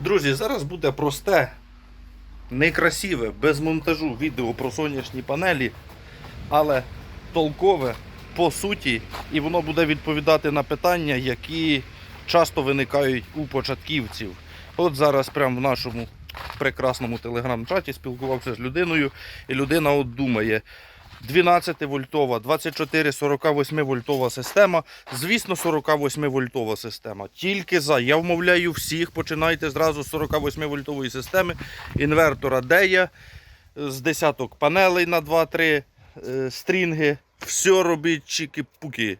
Друзі, зараз буде просте, некрасиве, без монтажу відео про сонячні панелі, але толкове по суті, і воно буде відповідати на питання, які часто виникають у початківців. От зараз прямо в нашому прекрасному телеграм-чаті спілкувався з людиною, і людина от думає. 12 вольтова, 24 48 вольтова система. Звісно, 48 вольтова система. Тільки за. Я вмовляю всіх, починайте зразу з 48 вольтової системи. Інвертора Дея з десяток панелей на 2-3 е, стрінги. Все робіть чики-пуки.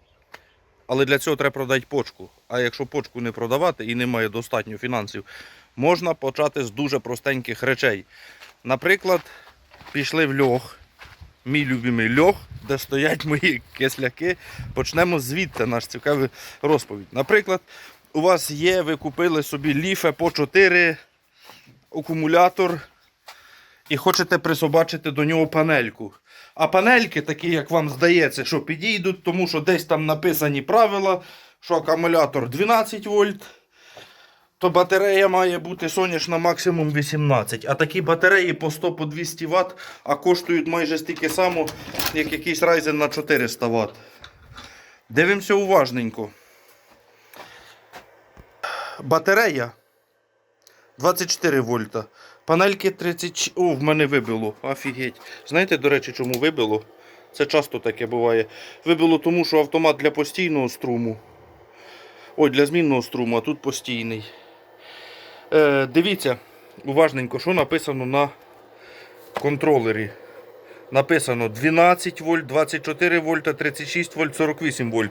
Але для цього треба продати почку. А якщо почку не продавати і немає достатньо фінансів, можна почати з дуже простеньких речей. Наприклад, пішли в льох мій любимий льох, де стоять мої кисляки. Почнемо звідти наш цікавий розповідь. Наприклад, у вас є, ви купили собі ліфе по 4 акумулятор і хочете присобачити до нього панельку. А панельки, такі, як вам здається, що підійдуть, тому що десь там написані правила, що акумулятор 12 вольт. То батарея має бути сонячна максимум 18. А такі батареї по 100 по 200 Вт, а коштують майже стільки само, як якийсь Ryzen на 400 Вт. Дивимося уважненько. Батарея 24 вольта. Панельки 30. О, в мене вибило. Офігеть. Знаєте, до речі, чому вибило? Це часто таке буває. Вибило тому, що автомат для постійного струму. Ой, для змінного струму, а тут постійний. Е, дивіться, уважненько, що написано на контролері. Написано 12 вольт, 24 вольта, 36 вольт, 48 вольт.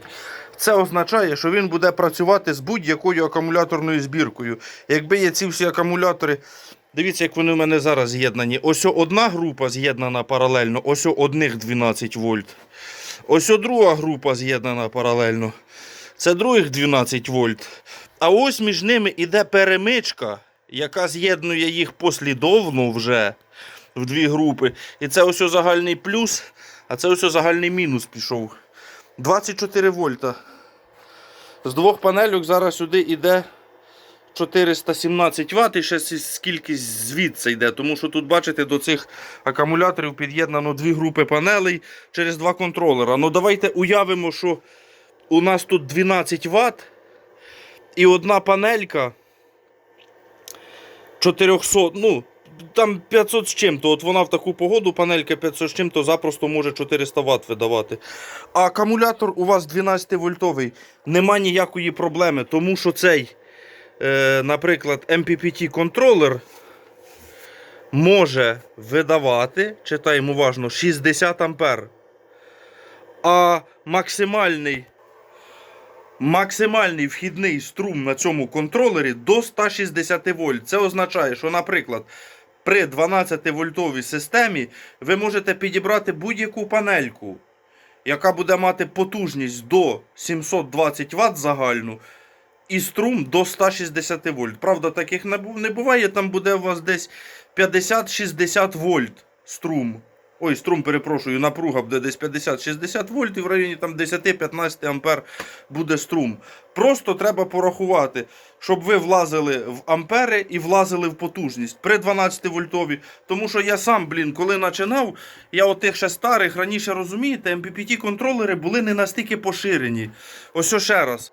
Це означає, що він буде працювати з будь-якою акумуляторною збіркою. Якби є ці всі акумулятори, дивіться, як вони в мене зараз з'єднані. Ось одна група з'єднана паралельно, ось одних 12 вольт. Ось друга група з'єднана паралельно. Це других 12 вольт. А ось між ними іде перемичка, яка з'єднує їх послідовно вже в дві групи. І це ось загальний плюс, а це ось загальний мінус пішов. 24 вольта. З двох панельок зараз сюди йде 417 Вт і ще скільки звідси йде. Тому що тут, бачите, до цих акумуляторів під'єднано дві групи панелей через два контролера. Ну давайте уявимо, що у нас тут 12 Вт і одна панелька 400, ну, там 500 з чим-то. От вона в таку погоду, панелька 500 з чим-то запросто може 400 Вт видавати. А акумулятор у вас 12 вольтовий. Нема ніякої проблеми, тому що цей, е, наприклад, MPPT контролер може видавати, читаємо уважно, 60 ампер. А максимальний Максимальний вхідний струм на цьому контролері до 160 вольт. Це означає, що, наприклад, при 12 вольтовій системі ви можете підібрати будь-яку панельку, яка буде мати потужність до 720 Вт загальну, і струм до 160 вольт. Правда, таких не буває. Там буде у вас десь 50-60 вольт струм. Ой, струм, перепрошую, напруга буде десь 50-60 вольт і в районі там 10-15 ампер буде струм. Просто треба порахувати, щоб ви влазили в ампери і влазили в потужність при 12 вольтові. Тому що я сам, блін, коли починав, я отих ще старих раніше розумієте, MPPT контролери були не настільки поширені. Ось ще раз.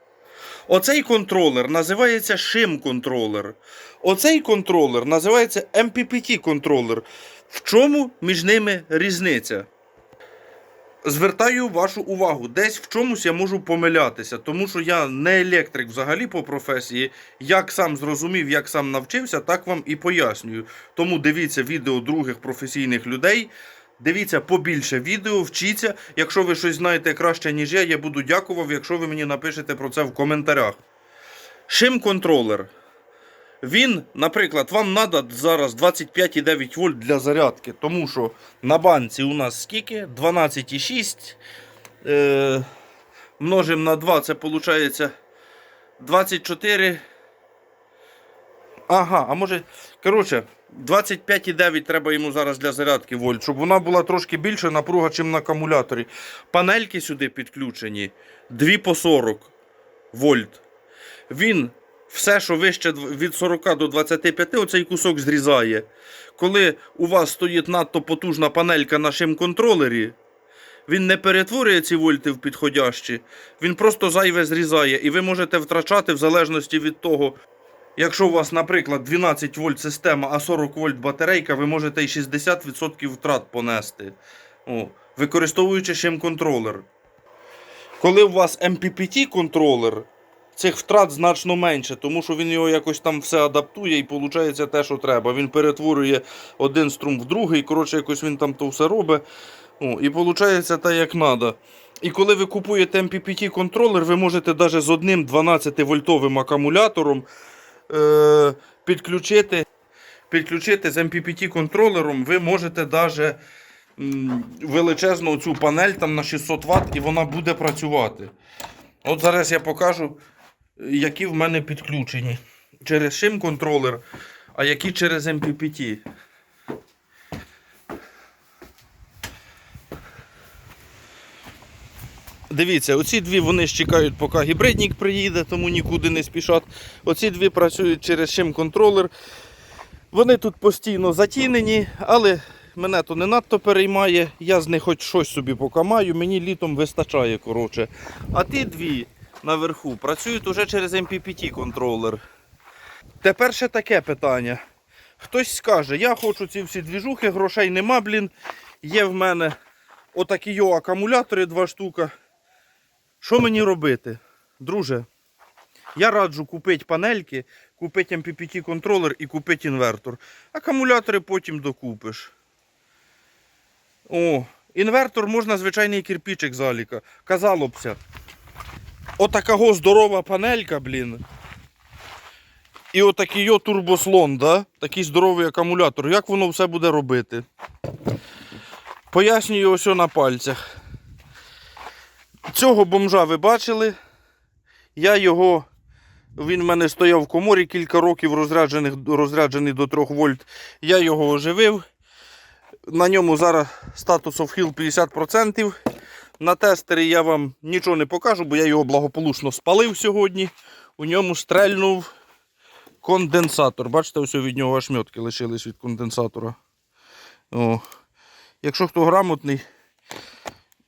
Оцей контролер називається шим-контролер. Оцей контролер називається MPPT-контролер. В чому між ними різниця? Звертаю вашу увагу, десь в чомусь я можу помилятися, тому що я не електрик взагалі по професії. Як сам зрозумів, як сам навчився, так вам і пояснюю. Тому дивіться відео других професійних людей. Дивіться побільше відео, вчіться. Якщо ви щось знаєте краще, ніж я, я буду дякував, якщо ви мені напишете про це в коментарях. Шим-контролер. Він, наприклад, вам треба зараз 25,9 вольт для зарядки, тому що на банці у нас скільки? 12,6. Е, множимо на 2, це виходить 24. Ага, а може, коротше, 25,9 треба йому зараз для зарядки вольт, щоб вона була трошки більша напруга, ніж на акумуляторі. Панельки сюди підключені 2 по 40 вольт. Він все, що вище від 40 до 25, оцей кусок зрізає. Коли у вас стоїть надто потужна панелька на шим-контролері, він не перетворює ці вольти в підходящі, він просто зайве зрізає, і ви можете втрачати в залежності від того. Якщо у вас, наприклад, 12 вольт система, а 40 вольт батарейка, ви можете і 60% втрат понести, О, використовуючи шим-контролер. Коли у вас MPPT контролер, цих втрат значно менше, тому що він його якось там все адаптує і виходить те, що треба. Він перетворює один струм в другий, коротше, якось він там то все робить. О, і виходить так, як треба. І коли ви купуєте MPPT контролер, ви можете навіть з одним 12-вольтовим акумулятором е, підключити, підключити з MPPT контролером, ви можете навіть величезну цю панель там на 600 Вт і вона буде працювати. От зараз я покажу, які в мене підключені через шим контролер, а які через MPPT. Дивіться, оці дві вони ж чекають, поки гібридник приїде, тому нікуди не спішать. Оці дві працюють через шим контролер. Вони тут постійно затінені, але мене то не надто переймає. Я з них хоч щось собі поки маю, мені літом вистачає. коротше. А ті дві наверху працюють уже через MPPT контролер. Тепер ще таке питання. Хтось скаже, я хочу ці всі двіжухи, грошей нема, блін. Є в мене отакі акумулятори, два штука. Що мені робити? Друже, я раджу купити панельки, купити MPPT контролер і купити інвертор. Акумулятори потім докупиш. О, інвертор можна звичайний кирпичик заліка. Казало бся. Отакого здорова панелька, блін. І отакий йо турбослон, да? такий здоровий акумулятор. Як воно все буде робити? Пояснюю ось на пальцях. Цього бомжа ви бачили. Я його. Він в мене стояв в коморі кілька років розряджених, розряджений до 3 вольт. Я його оживив. На ньому зараз статус heal 50%. На тестері я вам нічого не покажу, бо я його благополучно спалив сьогодні. У ньому стрельнув конденсатор. Бачите, ось від нього ошметки лишились від конденсатора. О. Якщо хто грамотний,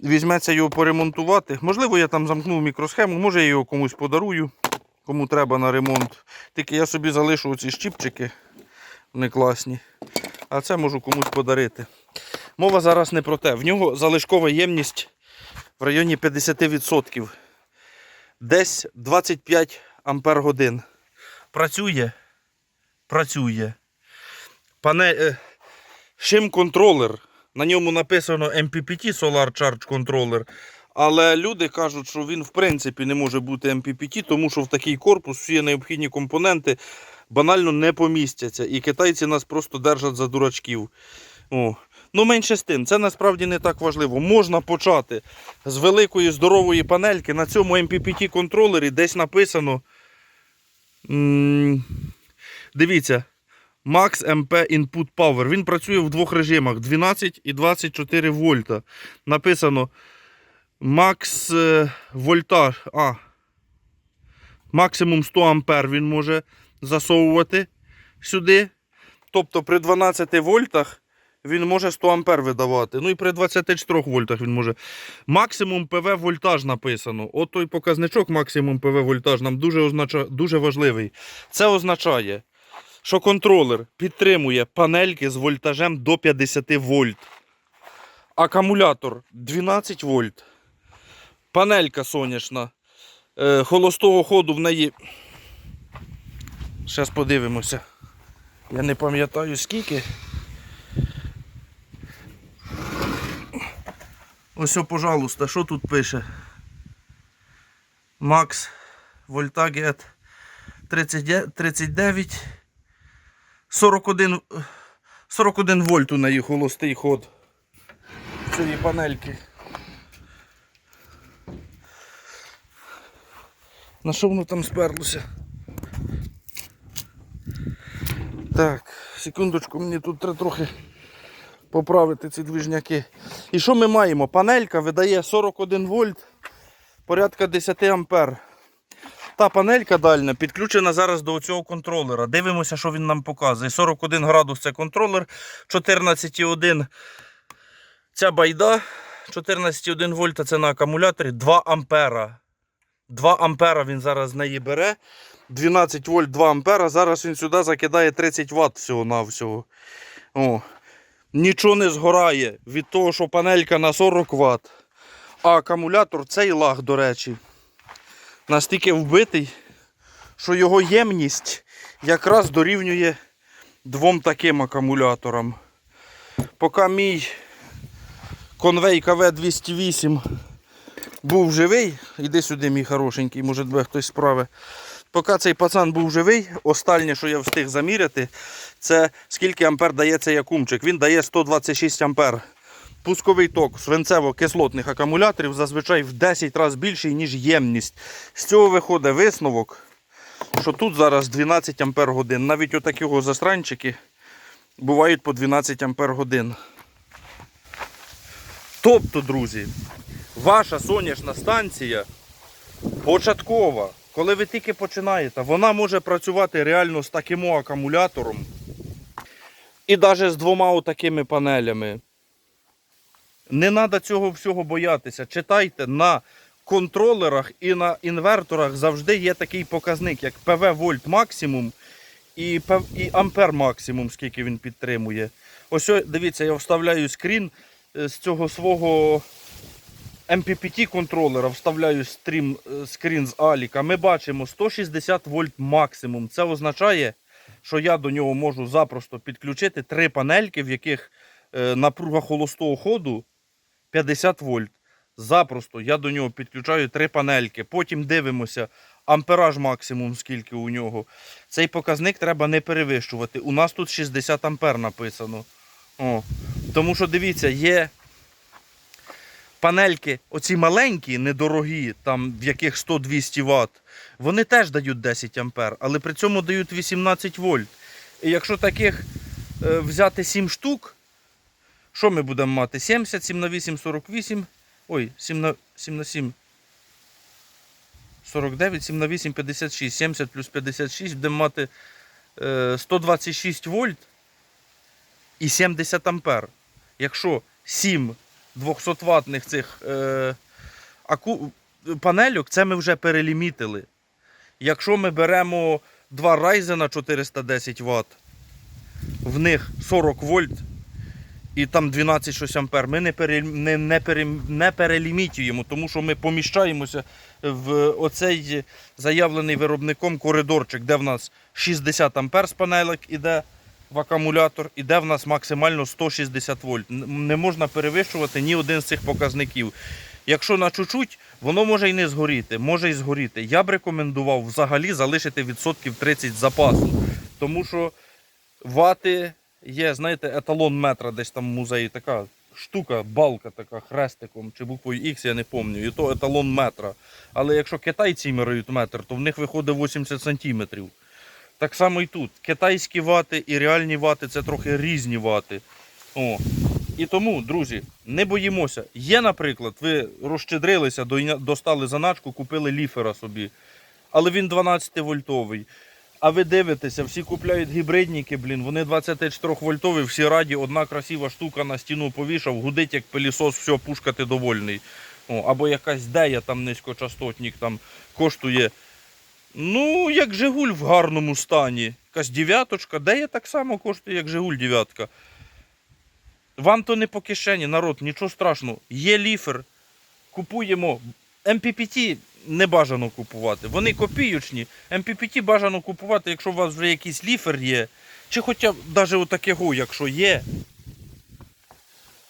візьметься його поремонтувати. Можливо, я там замкнув мікросхему, може я його комусь подарую, кому треба на ремонт. Тільки я собі залишу оці щіпчики, вони класні. А це можу комусь подарити. Мова зараз не про те. В нього залишкова ємність в районі 50%. Десь 25 ампер годин. Працює? Працює. Пане, е, шим-контролер. На ньому написано MPPT Solar Charge Controller. Але люди кажуть, що він в принципі не може бути MPPT, тому що в такий корпус всі необхідні компоненти банально не помістяться. І китайці нас просто держать за дурачків. О. Ну, менше з тим, це насправді не так важливо. Можна почати з великої здорової панельки. На цьому MPPT контролері десь написано. Дивіться. Max MP Input Power. Він працює в двох режимах 12 і 24 вольта. Написано Max е, вольтаж. А. Максимум 100 ампер він може засовувати сюди. Тобто при 12 вольтах він може 100 ампер видавати. Ну і при 24 вольтах він може. Максимум ПВ вольтаж написано. От той показничок максимум ПВ вольтаж нам дуже, означа... дуже важливий. Це означає, що контролер підтримує панельки з вольтажем до 50 вольт. Акумулятор 12 вольт. Панелька сонячна. Е, холостого ходу в неї. Зараз подивимося. Я не пам'ятаю скільки. Ось, пожалуйста, що тут пише? Макс Вольтагет 39 41, 41 вольт у неї холостий ход цієї панельки. На що воно там сперлося? Так, секундочку, мені тут трохи поправити ці движняки. І що ми маємо? Панелька видає 41 вольт, порядка 10 ампер. Та панелька дальня підключена зараз до цього контролера. Дивимося, що він нам показує. 41 градус це контролер, 14,1 ця байда, 14,1 вольта це на акумуляторі, 2 ампера. 2 ампера він зараз з неї бере. 12 вольт 2 ампера. Зараз він сюди закидає 30 Вт всього-навсього. О. Нічого не згорає від того, що панелька на 40 Вт. А акумулятор цей лаг, до речі, настільки вбитий, що його ємність якраз дорівнює двом таким акумуляторам. Поки мій конвей КВ-208 був живий, іди сюди, мій хорошенький, може тебе хтось справи. Поки цей пацан був живий, останнє, що я встиг заміряти, це скільки ампер дає цей акумчик. Він дає 126 ампер. Пусковий ток свинцево-кислотних акумуляторів зазвичай в 10 разів більший, ніж ємність. З цього виходить висновок, що тут зараз 12 ампер годин. Навіть отакі його засранчики бувають по 12 ампер годин. Тобто, друзі, ваша сонячна станція початкова, коли ви тільки починаєте, вона може працювати реально з таким акумулятором і навіть з двома такими панелями. Не треба цього всього боятися. Читайте на контролерах і на інверторах завжди є такий показник, як ПВ вольт максимум і, і ампер максимум, скільки він підтримує. Ось дивіться, я вставляю скрін е, з цього свого MPPT контролера, вставляю стрім, е, скрін з Аліка. Ми бачимо 160 вольт максимум. Це означає, що я до нього можу запросто підключити три панельки, в яких е, напруга холостого ходу 50 вольт. Запросто я до нього підключаю три панельки. Потім дивимося ампераж максимум, скільки у нього. Цей показник треба не перевищувати. У нас тут 60 ампер написано. О. Тому що дивіться, є панельки, оці маленькі, недорогі, там в яких 100-200 Вт, вони теж дають 10 ампер, але при цьому дають 18 вольт. І якщо таких е, взяти 7 штук, що ми будемо мати? 70, 7 на 8, 48. Ой, 7 на, 7 на 7. 49, 7 на 8, 56. 70 плюс 56 будемо мати е, 126 вольт і 70 ампер. Якщо 7 200 ватних цих е, аку, панельок, це ми вже перелімітили. Якщо ми беремо два Ryzen 410 Вт, в них 40 вольт і там 12 щось ампер, ми не, пере, не, не, пере, не перелімітуємо, тому що ми поміщаємося в оцей заявлений виробником коридорчик, де в нас 60 ампер з панелек іде в акумулятор, і де в нас максимально 160 вольт. Не можна перевищувати ні один з цих показників. Якщо на чуть-чуть, воно може і не згоріти, може і згоріти. Я б рекомендував взагалі залишити відсотків 30 запасу. Тому що вати є, знаєте, еталон метра десь там в музеї така штука, балка така хрестиком чи буквою X, я не пам'ятаю. І то еталон метра. Але якщо китайці міряють метр, то в них виходить 80 сантиметрів. Так само і тут. Китайські вати і реальні вати це трохи різні вати. О. І тому, друзі, не боїмося. Є, наприклад, ви розщедрилися, достали заначку, купили ліфера собі, але він 12 вольтовий. А ви дивитеся, всі купляють гібридники, блін, вони 24 вольтові, всі раді, одна красива штука на стіну повішав, гудить як пилісос, все, пушка ти довольний. О, або якась дея там низькочастотник там коштує. Ну, як Жигуль в гарному стані. Якась дев'яточка, дея так само коштує, як Жигуль дев'ятка. Вам то не по кишені, народ, нічого страшного. Є ліфер, купуємо. MPPT не бажано купувати. Вони копійочні. MPPT бажано купувати, якщо у вас вже якийсь ліфер є. Чи хоча б навіть отакого, якщо є.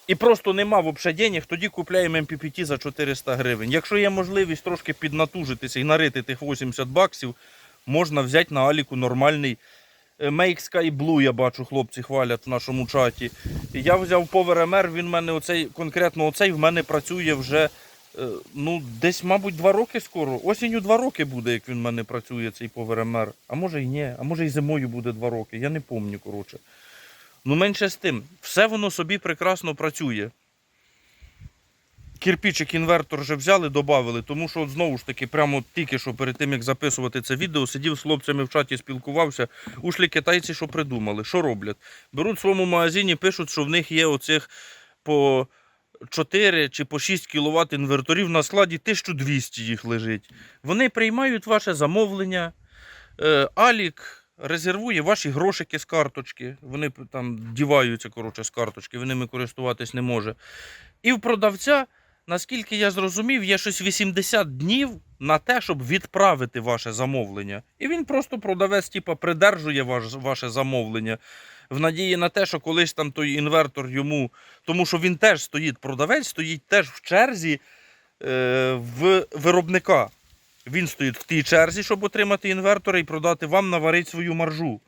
І просто нема взагалі денег, тоді купляємо MPPT за 400 гривень. Якщо є можливість трошки піднатужитися і нарити тих 80 баксів, можна взяти на Аліку нормальний е, Make Sky Blue, я бачу, хлопці хвалять в нашому чаті. Я взяв Power MR, він в мене оцей, конкретно оцей в мене працює вже е, ну, десь, мабуть, два роки скоро. Осінню два роки буде, як він в мене працює, цей Power MR. А може і ні, а може і зимою буде два роки. Я не пам'ятаю, коротше. Ну, менше з тим, все воно собі прекрасно працює. кирпичик інвертор вже взяли, додали, тому що от знову ж таки, прямо тільки що перед тим, як записувати це відео, сидів з хлопцями в чаті, спілкувався. Ушлі китайці, що придумали, що роблять? Беруть в своєму магазині, пишуть, що в них є оцих по 4 чи по 6 кВт інверторів на складі 1200 їх лежить. Вони приймають ваше замовлення. Е, Алік резервує ваші грошики з карточки. Вони там діваються коротше, з карточки, він ними користуватись не може. І в продавця, наскільки я зрозумів, є щось 80 днів на те, щоб відправити ваше замовлення. І він просто продавець, типа, придержує ваш, ваше замовлення. В надії на те, що колись там той інвертор йому. Тому що він теж стоїть, продавець стоїть теж в черзі е, в виробника. Він стоїть в тій черзі, щоб отримати інвертор і продати вам, наварити свою маржу.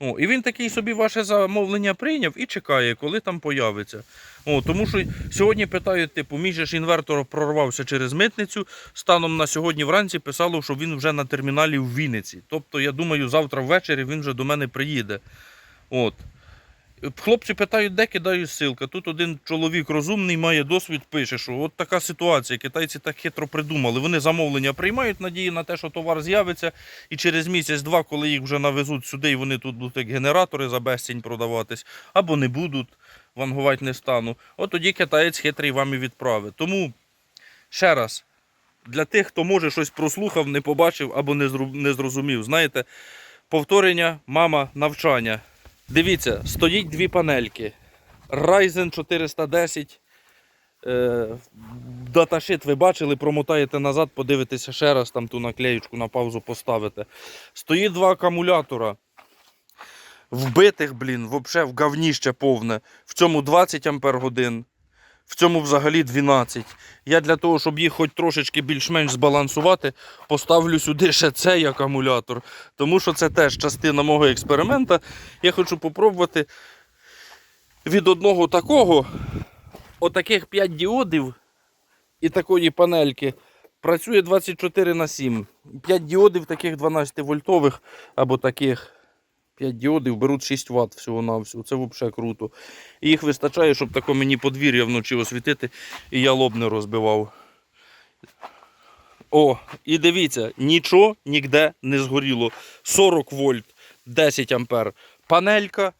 О, і він такий собі ваше замовлення прийняв і чекає, коли там появиться. О, тому що сьогодні питають, типу, мій же ж інвертор прорвався через митницю. Станом на сьогодні вранці писало, що він вже на терміналі в Вінниці. Тобто, я думаю, завтра ввечері він вже до мене приїде. От. Хлопці питають, де кидаю ссылка. Тут один чоловік розумний, має досвід, пише, що от така ситуація. Китайці так хитро придумали. Вони замовлення приймають надії на те, що товар з'явиться, і через місяць-два, коли їх вже навезуть сюди, і вони тут будуть як генератори за безцінь продаватись, або не будуть, вангувати не стану. От тоді китаєць хитрий вам і відправить. Тому ще раз, для тих, хто може щось прослухав, не побачив або не зрозумів, знаєте, повторення, мама, навчання. Дивіться, стоїть дві панельки. Ryzen 410. Е, даташит ви бачили, промотаєте назад, подивитеся ще раз, там ту наклеючку на паузу поставите. Стоїть два акумулятора. Вбитих, блін, взагалі в говніще повне. В цьому 20 ампер годин, в цьому взагалі 12. Я для того, щоб їх хоч трошечки більш-менш збалансувати, поставлю сюди ще цей акумулятор. Тому що це теж частина мого експеримента. Я хочу попробувати від одного такого, отаких 5 діодів і такої панельки. Працює 24 на 7. 5 діодів таких 12 вольтових або таких. 5 діодів беруть 6 Вт всього-навсього. Це взагалі круто. І їх вистачає, щоб тако мені подвір'я вночі освітити, і я лоб не розбивав. О, і дивіться, нічого ніде не згоріло. 40 вольт, 10 ампер. Панелька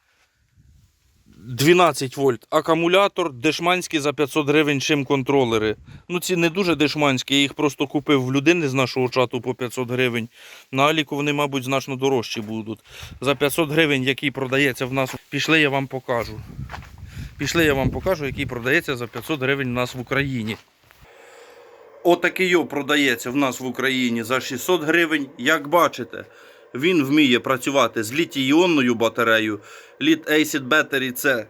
12 вольт. Акумулятор дешманський за 500 гривень чим контролери. Ну ці не дуже дешманські, я їх просто купив в людини з нашого чату по 500 гривень. На Аліку вони, мабуть, значно дорожчі будуть. За 500 гривень, який продається в нас. Пішли, я вам покажу. Пішли, я вам покажу, який продається за 500 гривень у нас в Україні. Отакий продається в нас в Україні за 600 гривень. Як бачите, він вміє працювати з літій-іонною батареєю. Lead Acid Battery це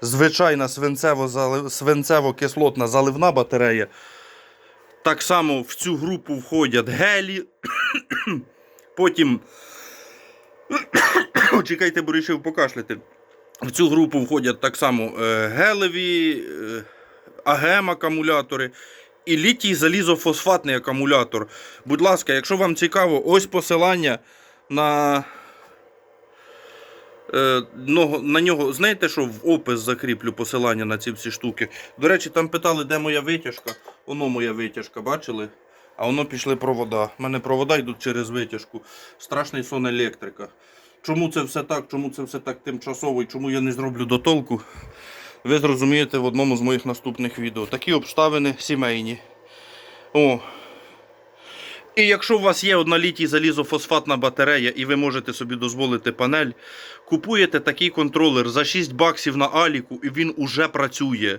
звичайна свинцево- свинцево-кислотна заливна батарея. Так само в цю групу входять гелі. Потім. Чекайте, бо вирішив покашляти. В цю групу входять так само е, гелеві, е, АГМ акумулятори і літій залізофосфатний акумулятор. Будь ласка, якщо вам цікаво, ось посилання на, е, на нього. Знаєте, що в опис закріплю посилання на ці всі штуки. До речі, там питали, де моя витяжка. Воно моя витяжка, бачили? А воно пішли провода. У мене провода йдуть через витяжку. Страшний сон електрика. Чому це все так, чому це все так тимчасово і чому я не зроблю до толку, ви зрозумієте в одному з моїх наступних відео. Такі обставини сімейні. О. І якщо у вас є одна літій залізофосфатна батарея і ви можете собі дозволити панель, купуєте такий контролер за 6 баксів на Аліку і він уже працює.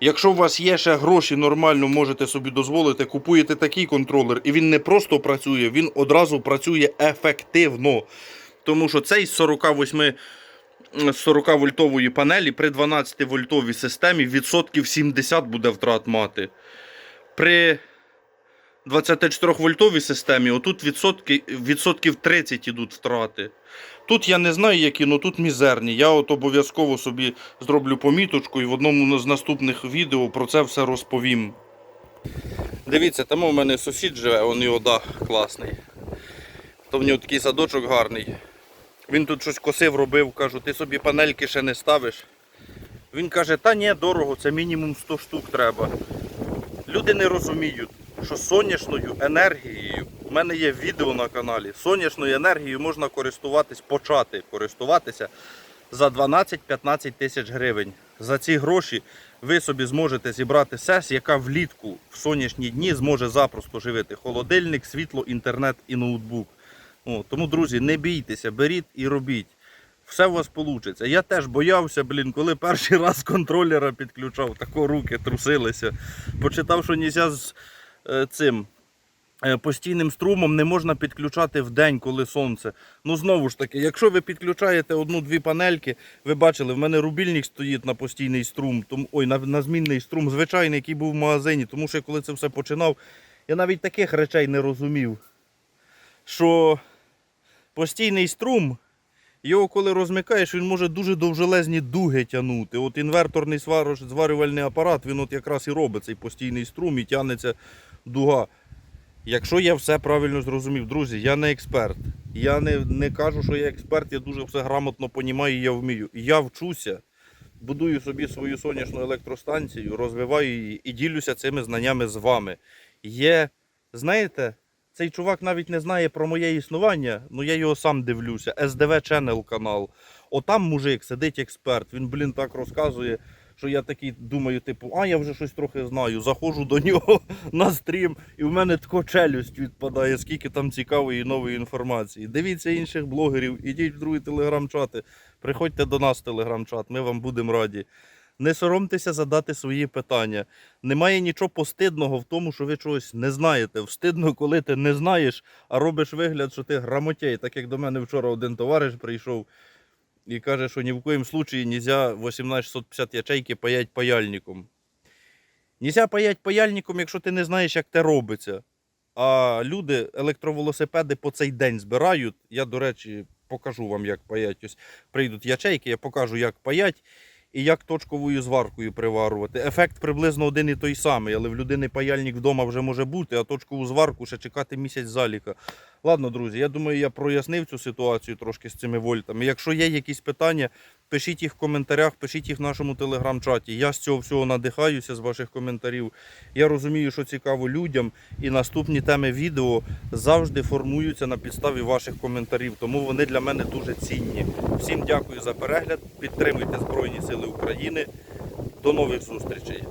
Якщо у вас є ще гроші нормально, можете собі дозволити, купуєте такий контролер, і він не просто працює, він одразу працює ефективно. Тому що цей з 48 з 40 вольтової панелі при 12 вольтовій системі відсотків 70 буде втрат мати. При 24 вольтовій системі отут відсотки, відсотків 30 ідуть втрати. Тут я не знаю, які, але тут мізерні. Я от обов'язково собі зроблю поміточку і в одному з наступних відео про це все розповім. Дивіться, там у мене сусід живе, він його дах класний. То в нього такий садочок гарний. Він тут щось косив, робив, кажу, ти собі панельки ще не ставиш. Він каже, та ні, дорого, це мінімум 100 штук треба. Люди не розуміють, що сонячною енергією, у мене є відео на каналі, сонячною енергією можна користуватись, почати користуватися за 12-15 тисяч гривень. За ці гроші ви собі зможете зібрати сес, яка влітку в сонячні дні зможе запросто живити холодильник, світло, інтернет і ноутбук. О, тому, друзі, не бійтеся, беріть і робіть. Все у вас вийде. Я теж боявся, блін, коли перший раз контролера підключав, тако руки трусилися. Почитав, що нельзя з е, цим е, постійним струмом не можна підключати в день, коли сонце. Ну знову ж таки, якщо ви підключаєте одну-дві панельки, ви бачили, в мене рубільник стоїть на постійний струм, тому, ой, на, на змінний струм, звичайний, який був в магазині, тому що коли це все починав, я навіть таких речей не розумів. Що постійний струм, його коли розмикаєш, він може дуже довжелезні дуги тягнути. От інверторний зварювальний апарат, він от якраз і робить цей постійний струм і тягнеться дуга. Якщо я все правильно зрозумів, друзі, я не експерт. Я не, не кажу, що я експерт, я дуже все грамотно понімаю і я вмію. Я вчуся, будую собі свою сонячну електростанцію, розвиваю її і ділюся цими знаннями з вами. Є, знаєте, цей чувак навіть не знає про моє існування, ну я його сам дивлюся. SDV Channel канал. Отам мужик сидить експерт. Він, блін, так розказує, що я такий думаю, типу, а я вже щось трохи знаю. Заходжу до нього на стрім, і в мене тако челюсть відпадає, скільки там цікавої нової інформації. Дивіться інших блогерів, ідіть в другі телеграм-чати, приходьте до нас в телеграм-чат, ми вам будемо раді. Не соромтеся задати свої питання. Немає нічого постидного в тому, що ви чогось не знаєте. Встидно, коли ти не знаєш, а робиш вигляд, що ти грамотєй. Так як до мене вчора один товариш прийшов і каже, що ні в коїм случаї нельзя 18650 ячейки паять паяльником. Нельзя паять паяльником, якщо ти не знаєш, як це робиться. А люди електровелосипеди по цей день збирають. Я, до речі, покажу вам, як паять. Ось прийдуть ячейки, я покажу, як паять і як точковою зваркою приварувати. Ефект приблизно один і той самий, але в людини паяльник вдома вже може бути, а точкову зварку ще чекати місяць заліка. Ладно, друзі, я думаю, я прояснив цю ситуацію трошки з цими вольтами. Якщо є якісь питання, пишіть їх в коментарях, пишіть їх в нашому телеграм-чаті. Я з цього всього надихаюся з ваших коментарів. Я розумію, що цікаво людям, і наступні теми відео завжди формуються на підставі ваших коментарів, тому вони для мене дуже цінні. Всім дякую за перегляд. Підтримуйте Збройні Сили України. До нових зустрічей.